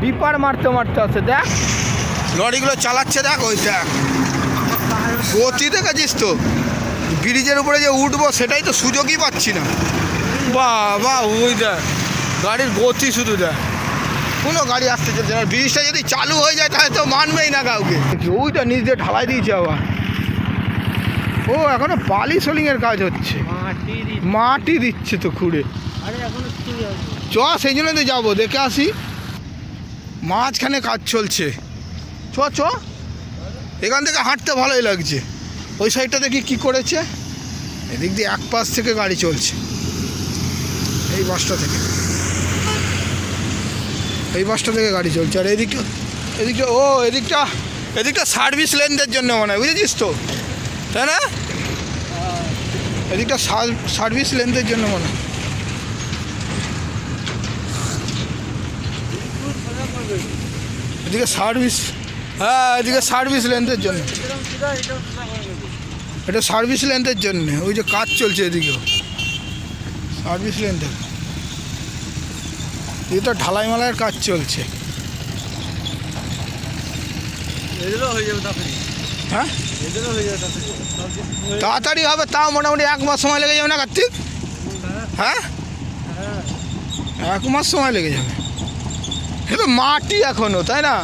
ডিপার মারতে মারতে আছে দেখ। লরিগুলো চালাচ্ছে দেখ ওই দেখ। গতি দেখেছিস তো? ব্রিজের উপরে যে উঠবো সেটাই তো সুযোগই পাচ্ছি না। বাবা ওই দেখ। গাড়ির গতি শুধু দেখ। কোনো গাড়ি আসতে চলছে না। ব্রিজটা যদি চালু হয়ে যায় তাহলে তো মানবেই না কাউকে। ওইটা নিচ দিয়ে ঢালাই দিয়েছে আবার। ও এখনও বালি সোলিংয়ের কাজ হচ্ছে। মাটি দিচ্ছে। তো খুঁড়ে। চ সেই জন্য তো যাব। দেখে আসি। মাঝখানে কাজ চলছে। চ চ। এখান থেকে হাঁটতে ভালোই লাগছে। ওই সাইডটা দেখি কি করেছে। এদিক দিয়ে এক পাশ থেকে গাড়ি চলছে। এই বাসটা থেকে। এই বাসটা থেকে গাড়ি চলছে। আর এদিকে এদিকটা ও, এদিকটা এদিকটা সার্ভিস লেনদের জন্য মনে হয়, বুঝেছিস তো? তাই না? এদিকটা সার্ভিস লেনদের জন্য মনে হয়। এদিকে সার্ভিস হ্যাঁ এদিকে সার্ভিস লেন্থের জন্য। এটা সার্ভিস লেন্থের জন্য ওই যে কাজ চলছে এদিকেও সার্ভিস লেন্থের এদিকে তো ঢালাই মালাইয়ের কাজ চলছে। হয়ে তাড়াতাড়ি। হ্যাঁ? হয়ে হবে তাও মোটামুটি এক মাস সময় লেগে যাবে না কার্তিক? হ্যাঁ। এক মাস সময় লেগে যাবে। সে মাটি এখনও তাই না?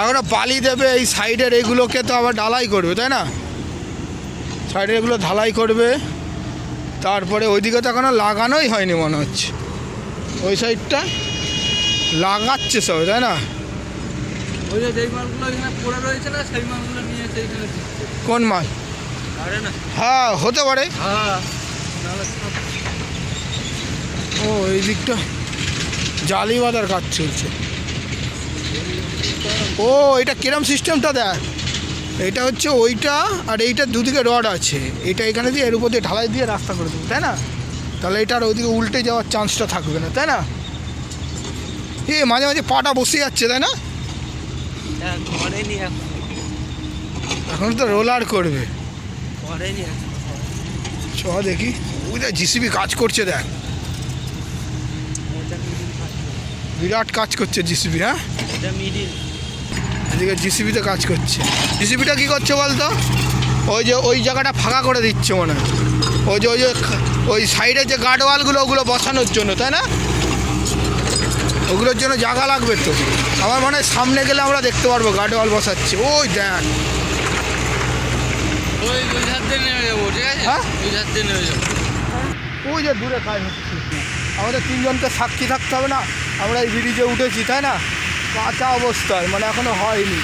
এখনও বালি দেবে এই সাইডের এগুলোকে তো আবার ঢালাই করবে তাই না? সাইডের এগুলো ঢালাই করবে তারপরে ওইদিকে তো এখনও লাগানোই হয়নি মনে হচ্ছে। ওই সাইডটা লাগাচ্ছে সব তাই না? ওই যে যেই মালগুলো এখানে পড়ে রয়েছে না সেই মালগুলো নিয়ে এসে এখানে কোন মাল? আরে না। হ্যাঁ হতে পারে। হ্যাঁ। ও এই দিকটা জালি বাঁধার কাজ চলছে ও এটা কিরম সিস্টেমটা দেখ। এটা হচ্ছে ওইটা আর এইটা দুদিকে রড আছে। এটা এখানে দিয়ে এর উপর দিয়ে ঢালাই দিয়ে রাস্তা করে দেবে তাই না? তাহলে এটা আর ওইদিকে উল্টে যাওয়ার চান্সটা থাকবে না তাই না? এ মাঝে মাঝে পাটা বসে যাচ্ছে তাই না? এখন। এখন তো রোলার করবে। চ দেখি। ওই দেখ জিসিবি কাজ করছে দেখ এটা মিডিল বিরাট কাজ করছে জিসিবি হ্যাঁ? এদিকে জিসিবিতে কাজ করছে। জিসিবিটা কি করছে বলতো? ওই যে ওই জায়গাটা ফাঁকা করে দিচ্ছে মনে হয়। ওই যে ওই যে ওই সাইডে যে গার্ডওয়ালগুলো ওগুলো বসানোর জন্য তাই না? ওগুলোর জন্য জায়গা লাগবে তো। আমার মনে হয় সামনে গেলে আমরা দেখতে পারব গার্ডওয়াল বসাচ্ছে। ওই দেখ। আছে? হ্যাঁ? ওই যে দূরে কাজ হচ্ছে। আমাদের তিনজনকে সাক্ষী থাকতে হবে না। আমরা এই ব্রিজে উঠেছি, তাই না? কাঁচা অবস্থায় মানে এখনও হয়নি।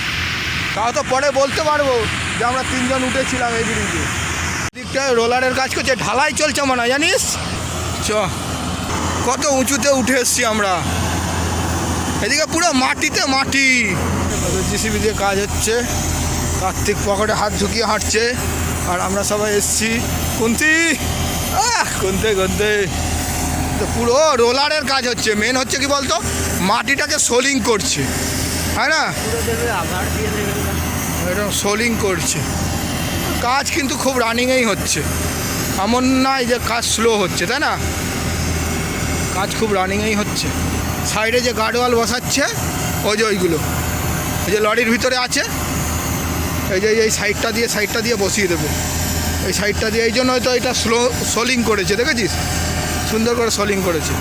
তাও তো পরে বলতে পারব যে আমরা তিনজন উঠেছিলাম এই ব্রিজে। দিকটায় রোলারের কাজ করছে, ঢালাই চলছে মনে জানিস? চ, কত উঁচুতে উঠে এসছি আমরা। এদিকে পুরো মাটিতে মাটি। জিসিবি দিয়ে কাজ হচ্ছে। কার্তিক পকেটে হাত ঢুকিয়ে হাঁটছে। আর আমরা সবাই এসছি। কুন্তি! আহ, কুনতে কুনতে। তো পুরো রোলারের কাজ হচ্ছে। মেন হচ্ছে কি বলতো? মাটিটাকে সোলিং করছে। তাই না? এরকম সোলিং করছে। কাজ কিন্তু খুব রানিংয়েই হচ্ছে। এমন নয় যে কাজ স্লো হচ্ছে, তাই না? কাজ খুব রানিংয়েই হচ্ছে। সাইডে যে গার্ডওয়াল বসাচ্ছে, ওই যে ওইগুলো। ওই যে লরির ভিতরে আছে, এই যে, এই সাইডটা দিয়ে সাইডটা দিয়ে বসিয়ে দেবে। এই সাইডটা দিয়ে, এই জন্য হয়তো এটা স্লো সোলিং করেছে, দেখেছিস? সুন্দর করে সোলিং করেছে।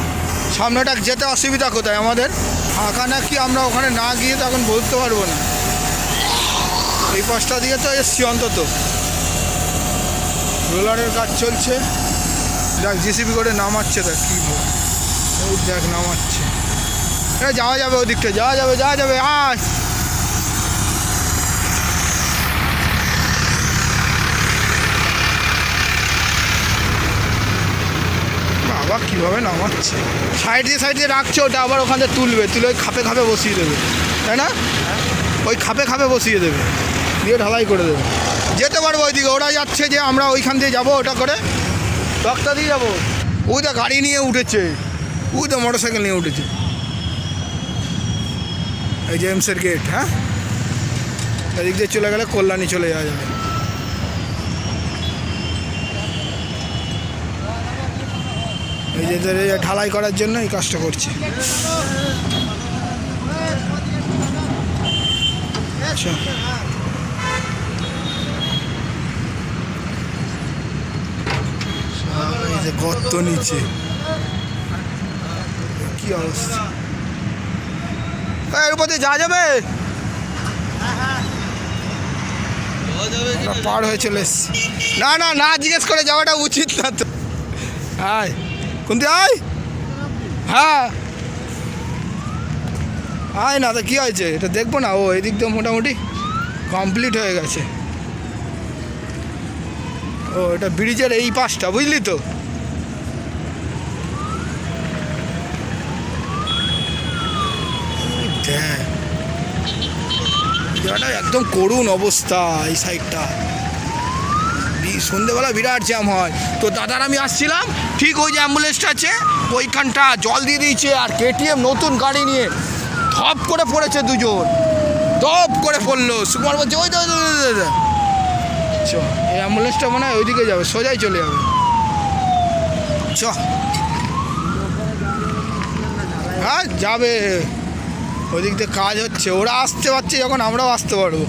সামনেটা যেতে অসুবিধা কোথায় আমাদের? ফাঁকা নাকি আমরা ওখানে না গিয়ে তখন বলতে পারব না। এই পাশটা দিয়ে তো এসছি অন্তত। রোলারের কাজ চলছে। দেখ জিসিবি করে নামাচ্ছে, দেখ কী দেখ, নামাচ্ছে। এ যাওয়া যাবে ওদিকটা, যাওয়া যাবে যাওয়া যাবে, আয়। বাবা, কীভাবে নামাচ্ছে? সাইড দিয়ে সাইড দিয়ে রাখছে, ওটা আবার ওখান থেকে তুলবে, তুলে ওই খাপে খাপে বসিয়ে দেবে। তাই না? ওই খাপে খাপে বসিয়ে দেবে। দিয়ে ঢালাই করে দেবে। যেতে পারব ওইদিকে, ওরা যাচ্ছে যে আমরা ওইখান দিয়ে যাব, ওটা করে। তক্তা দিয়ে যাব। ওই গাড়ি নিয়ে উঠেছে। ওই তো মোটর সাইকেল নিয়ে উঠেছে। এই জেমসের গেট হ্যাঁ? এদিক দিয়ে চলে গেলে কল্যাণী চলে যাওয়া যাবে। এই ঢালাই করার জন্য এই কাজটা করছে। আচ্ছা। গর্ত নিচে। কি অবস্থা? এর উপর দিয়ে যাওয়া যাবে? পার হয়ে চলে না না না, জিজ্ঞেস করে যাওয়াটা উচিত না তো। আয়। কোনটি? আয়। হ্যাঁ। আয় না, তো কী হয়েছে? এটা দেখব না। ও, এদিক দিয়ে মোটামুটি কমপ্লিট হয়ে গেছে। ও, এটা ব্রিজের এই পাশটা, বুঝলি তো? একদম করুণ অবস্থা এই সাইডটা সন্ধেবেলা বিরাট জ্যাম হয়। তো দাদার আমি আসছিলাম ঠিক ওই যে অ্যাম্বুলেন্সটা আছে, ওইখানটা জল দিয়ে দিয়েছে আর কেটিএম নতুন গাড়ি নিয়ে ধপ করে পড়েছে দুজন। ধপ করে পড়ল। সুকুমার বলছে, ওই। চ, এই অ্যাম্বুলেন্সটা মনে হয় ওইদিকে যাবে, সোজাই চলে যাবে। চ। হ্যাঁ যাবে। ওদিক দিয়ে কাজ হচ্ছে, ওরা আসতে পারছে যখন আমরাও আসতে পারব।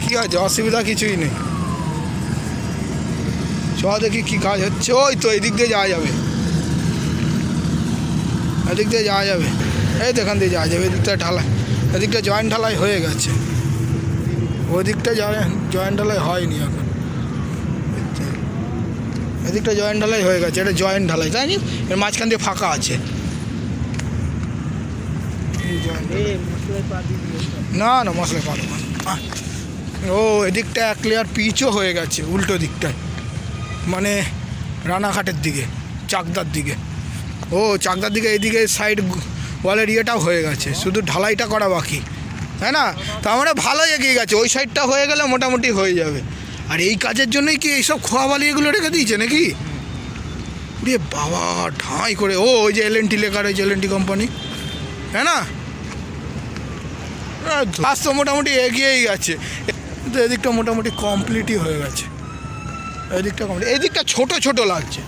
কী আছে অসুবিধা কিছুই নেই। চ দেখি কী কাজ হচ্ছে। ওই তো এদিক দিয়ে যাওয়া যাবে। এদিক দিয়ে যাওয়া যাবে। এই তো এখান দিয়ে যাওয়া যাবে। এদিকটা ঢালাই এদিকটা জয়েন্ট ঢালাই হয়ে গেছে। ওদিকটা জয়েন্ট ঢালাই হয়নি এখন। এদিকটা জয়েন্ট ঢালাই হয়ে গেছে। এটা জয়েন্ট ঢালাই তাই নি? এর মাঝখান দিয়ে ফাঁকা আছে। না না মশলা না। ও এদিকটা এক লেয়ার পিচও হয়ে গেছে উল্টো দিকটায়। মানে রানাঘাটের দিকে, চাকদার দিকে। ও, চাকদার দিকে, এইদিকে সাইড ওয়ালের ইয়েটাও হয়ে গেছে। শুধু ঢালাইটা করা বাকি, তাই না? তার মানে ভালোই এগিয়ে গেছে। ওই সাইডটা হয়ে গেলে মোটামুটি হয়ে যাবে। আর এই কাজের জন্যই কি এইসব খোয়াবালি এগুলো রেখে দিয়েছে নাকি? রে বাবা, ঠাঁই করে। ও, ওই যে এল এন টি লেখা রয়েছে এল এন টি কোম্পানি হ্যাঁ না? কাজ তো মোটামুটি এগিয়েই গেছে। কিন্তু এদিকটা মোটামুটি কমপ্লিটই হয়ে গেছে। এদিকটা কমপ্লিট এদিকটা ছোট ছোট লাগছে।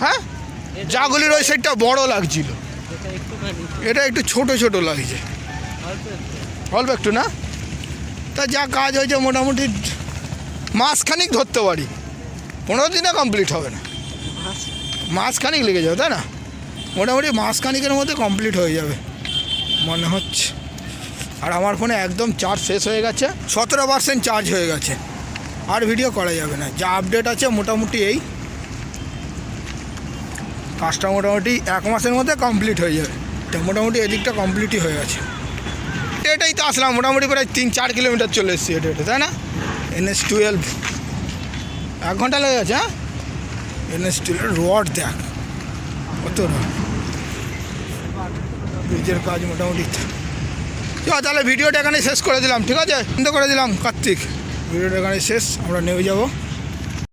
হ্যাঁ? জাগুলির ওই সাইডটা বড় লাগছিল। এটা একটু ছোট ছোট লাগছে। অল্প একটু না? তা যা কাজ হয়েছে মোটামুটি মাসখানিক ধরতে পারি। পনেরো দিনে কমপ্লিট হবে না। মাসখানিক লেগে যাবে, তাই না? মোটামুটি মাসখানিকের মধ্যে কমপ্লিট হয়ে যাবে। মনে হচ্ছে। আর আমার ফোনে একদম চার্জ শেষ হয়ে গেছে। সতেরো পার্সেন্ট চার্জ হয়ে গেছে। আর ভিডিও করা যাবে না। যা আপডেট আছে মোটামুটি এই। কাজটা মোটামুটি এক মাসের মধ্যে কমপ্লিট হয়ে যাবে। তা মোটামুটি এদিকটা কমপ্লিটই হয়ে গেছে। এটাই তো আসলাম, মোটামুটি প্রায় তিন চার কিলোমিটার চলে এসেছি এটা এটা তাই না? এনএস টুয়েলভ এক ঘণ্টা লেগে গেছে হ্যাঁ? এনএস টুয়েলভ রড দেখ, কত ব্রিজের কাজ মোটামুটি। তাহলে ভিডিওটা এখানে শেষ করে দিলাম, ঠিক আছে? বন্ধ করে দিলাম, কার্তিক। ভিডিওটা এখানে শেষ আমরা নেমে যাব।